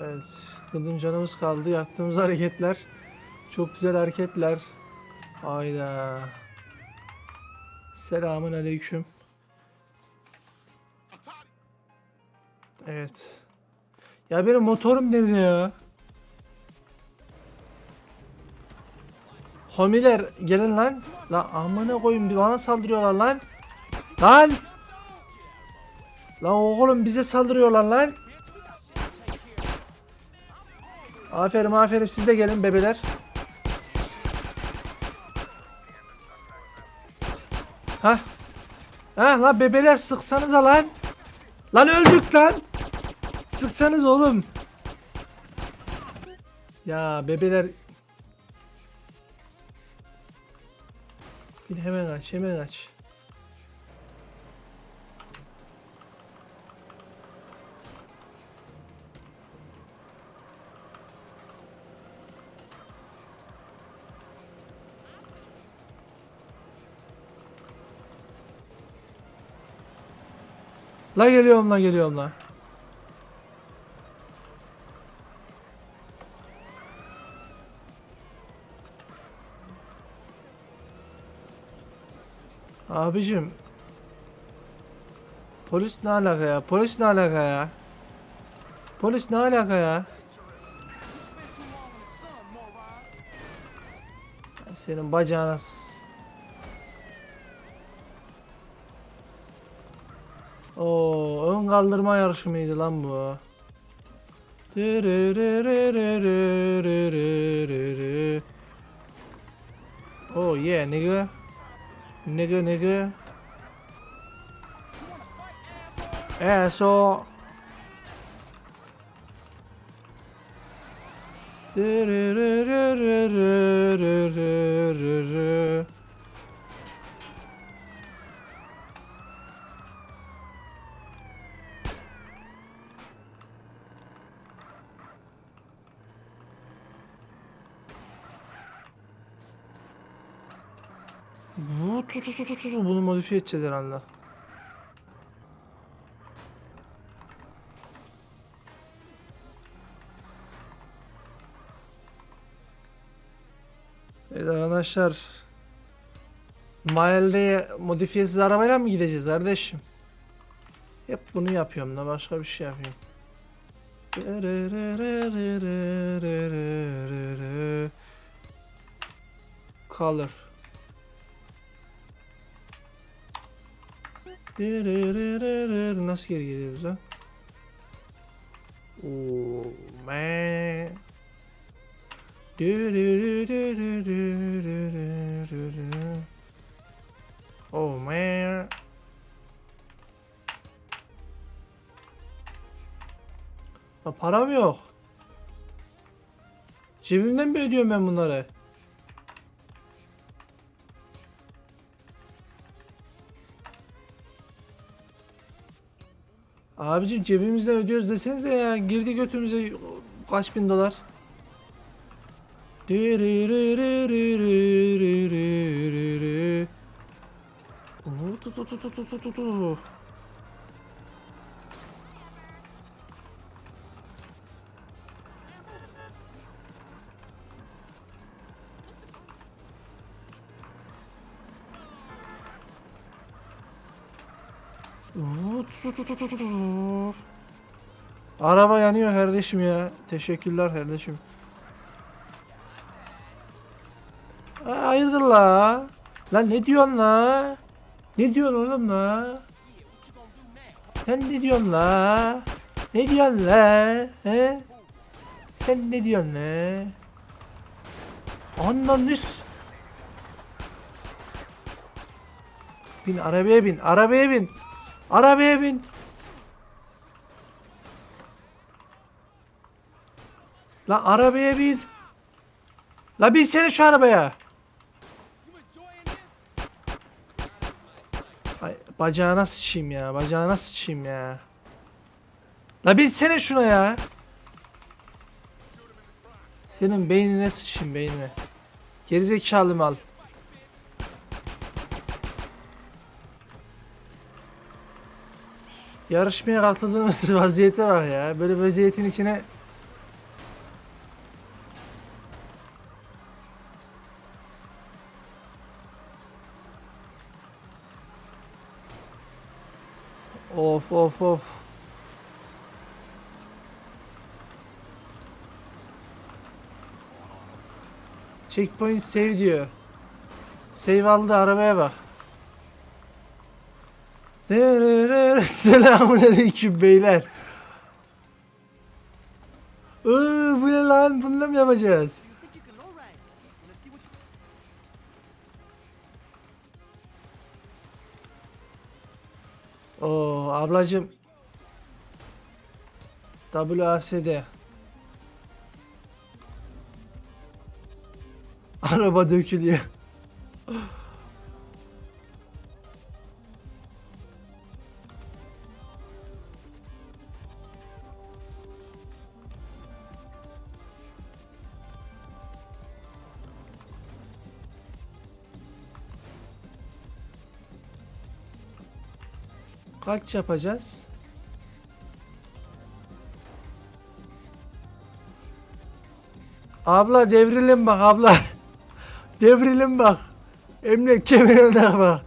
Evet. Gıdım canımız kaldı. Yaptığımız hareketler. Çok güzel hareketler. Hayda. Selamun aleyküm. Evet. Ya benim motorum nerede ya? Homiler gelin lan. Lan amına bir bana saldırıyorlar lan. Lan. Lan oğlum bize saldırıyorlar lan. Aferin aferin siz de gelin bebeler. Hah. Hah lan bebeler sıksanıza lan. Lan öldük lan. Sıksanız oğlum. Ya bebeler. Bir hemen aç hemen aç. La geliyorum la geliyorum la. Abicim. Polis ne alaka ya? Polis ne alaka ya? Polis ne alaka ya? Senin bacağına Oo, ön kaldırma yarışı mıydı lan bu? Oh yeah nigga. Nigga nigga. Yeah. Bunu modifiye edeceğiz herhalde. Evet arkadaşlar. Mahalleye modifiyesiz arabayla mı gideceğiz kardeşim? Hep bunu yapıyorum da başka bir şey yapayım. Color. Nasıl geri geliyoruz ha? Oh man. Oh man. Ha, param yok. Cebimden mi ödüyorum ben bunları? Abicim cebimizden ödüyoruz desenize ya. Girdi götümüze kaç bin dolar. Araba yanıyor kardeşim ya. Teşekkürler kardeşim. Hayırdır la? Lan ne diyorsun la? Ne diyorsun oğlum la? Sen ne diyorsun la? Ne diyorsun la? He? Sen ne diyorsun la? Anladınız. Bin arabaya bin, arabaya bin. Arabaya bin. La arabaya bin. La binsene şu arabaya. Ay, bacağına sıçayım ya. Bacağına sıçayım ya. La binsene şuna ya. Senin beynine sıçayım beynine. Gerizekalı mal. Yarışmaya katıldığımız vaziyete var ya. Böyle vaziyetin içine Of of of. Checkpoint save diyor. Save aldı arabaya bak. Selamun aleyküm beyler. Iı, bu ne lan? Bunu da mı yapacağız? Oo ablacım. WASD. Araba dökülüyor. Kaç yapacağız? Abla devrilin bak abla. devrilin bak. Emniyet kemerine bak.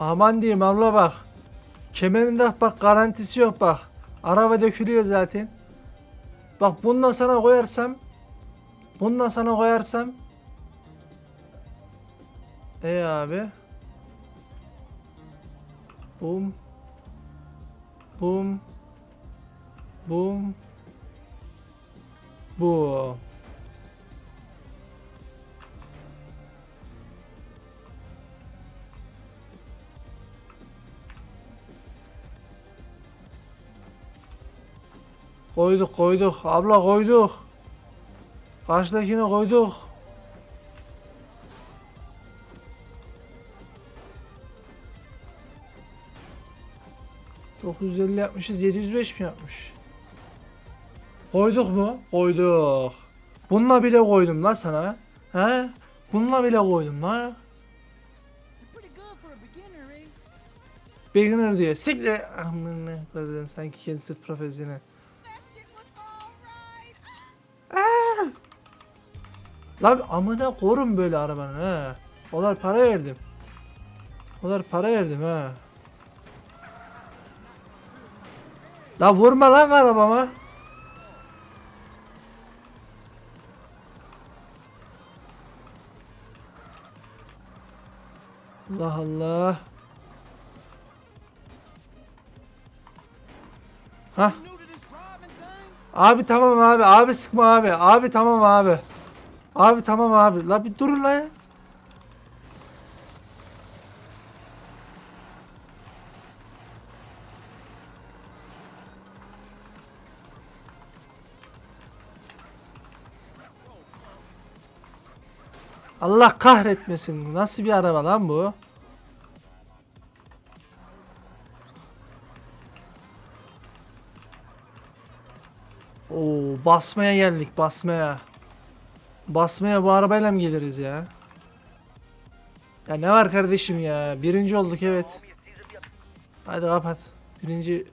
Aman diyeyim abla bak. Kemerinde bak garantisi yok bak. Araba dökülüyor zaten. Bak bundan sana koyarsam bundan sana koyarsam E abi Bum Bum Bum Bu Koyduk koyduk. Abla koyduk. Karşıdakine koyduk. ...950 yapmışız... ...705 mi yapmış? Koyduk mu? Koyduk. Bununla bile koydum lan sana. He? Bununla bile koydum lan. Pretty good for a beginner, diye. Siktir. Amına koydum. Sanki kendisi profesyonel. Lan amına korun böyle arabanı ha. Olar para verdim. Olar para verdim ha. La vurma lan arabama. Allah Allah. Hah. Abi tamam abi. Abi sıkma abi. Abi tamam abi. Abi tamam abi. La bir durun la ya. Allah kahretmesin. Nasıl bir araba lan bu? Oo basmaya geldik basmaya. Basmaya bu arabayla mı geliriz ya? Ya ne var kardeşim ya? Birinci olduk evet. Hadi kapat. Birinci